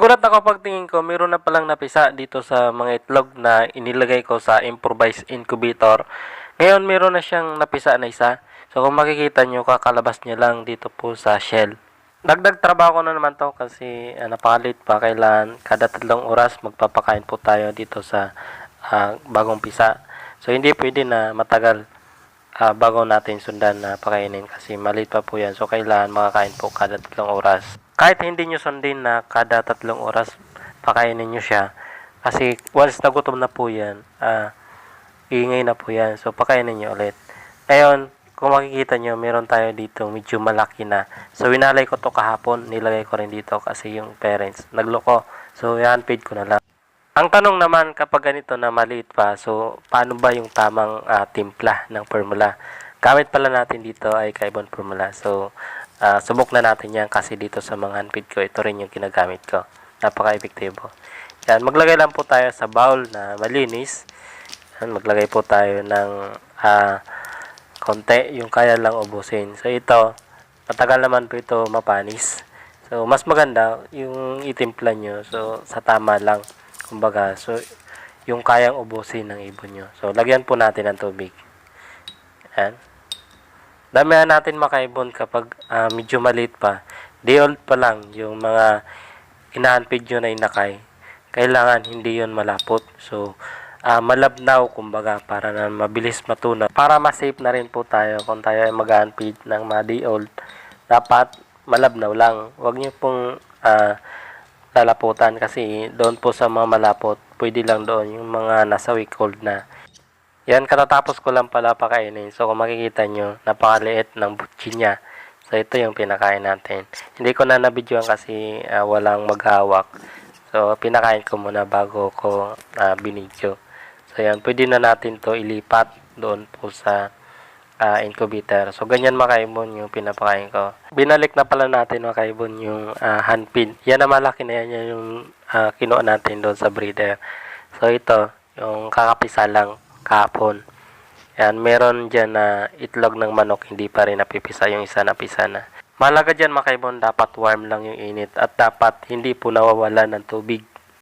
Nagulat ako pagtingin ko, meron na palang napisa dito sa mga itlog na inilagay ko sa improvised incubator. Ngayon, meron na siyang napisa na isa. So, kung makikita nyo, kakalabas niya lang dito po sa shell. Dagdag trabaho ko na naman to kasi uh, napakalit pa. Kailan kada tatlong oras magpapakain po tayo dito sa ah, bagong pisa. So, hindi pwede na matagal ah, bago natin sundan na pakainin kasi maliit pa po yan. So, kailangan makakain po kada tatlong oras. Kahit hindi nyo sundin na kada tatlong oras pakainin nyo siya. Kasi once nagutom na po yan, ah, ingay na po yan. So, pakainin nyo ulit. Ngayon, kung makikita nyo, meron tayo dito medyo malaki na. So, winalay ko to kahapon. Nilagay ko rin dito kasi yung parents nagloko. So, yan, paid ko na lang. Ang tanong naman kapag ganito na maliit pa, so paano ba yung tamang ah, timpla ng formula? Gamit pala natin dito ay Kaibon formula. So, ah, subok na natin yan kasi dito sa mga handpid ko, ito rin yung ginagamit ko. Napaka-epektibo. Yan, maglagay lang po tayo sa bowl na malinis. Yan, maglagay po tayo ng ah, konti, yung kaya lang ubusin. So, ito, matagal naman po ito mapanis. So, mas maganda yung itimpla nyo. So, sa tama lang. Kumbaga, so, yung kayang ubusin ng ibon nyo. So, lagyan po natin ng tubig. Yan. Damihan natin makaibon kapag ah, medyo maliit pa. Day old pa lang yung mga inaanpid nyo na inakay. Kailangan hindi yon malapot. So, ah, malabnaw kumbaga para na mabilis matunaw. Para ma-safe na rin po tayo kung tayo ay mag-unfeed ng mga day old. Dapat malabnaw lang. Huwag niyo pong ah, lalaputan kasi doon po sa mga malapot, pwede lang doon yung mga nasa week old na. Yan, katatapos ko lang pala pakainin. So, kung makikita nyo, napakaliit ng butchi niya. So, ito yung pinakain natin. Hindi ko na nabidyoan kasi ah, walang maghawak. So, pinakain ko muna bago ko uh, binidyo. So, yan. Pwede na natin to ilipat doon po sa ah, incubator. So, ganyan makaibon yung pinapakain ko. Binalik na pala natin makaibon yung ah, handpin. Yan na malaki na yan, yan yung ah, kinuha natin doon sa breeder. So, ito, yung kakapisa lang kahapon. Yan, meron dyan na itlog ng manok, hindi pa rin napipisa yung isa napisa na. Malaga dyan makaibon, dapat warm lang yung init at dapat hindi po nawawala ng tubig.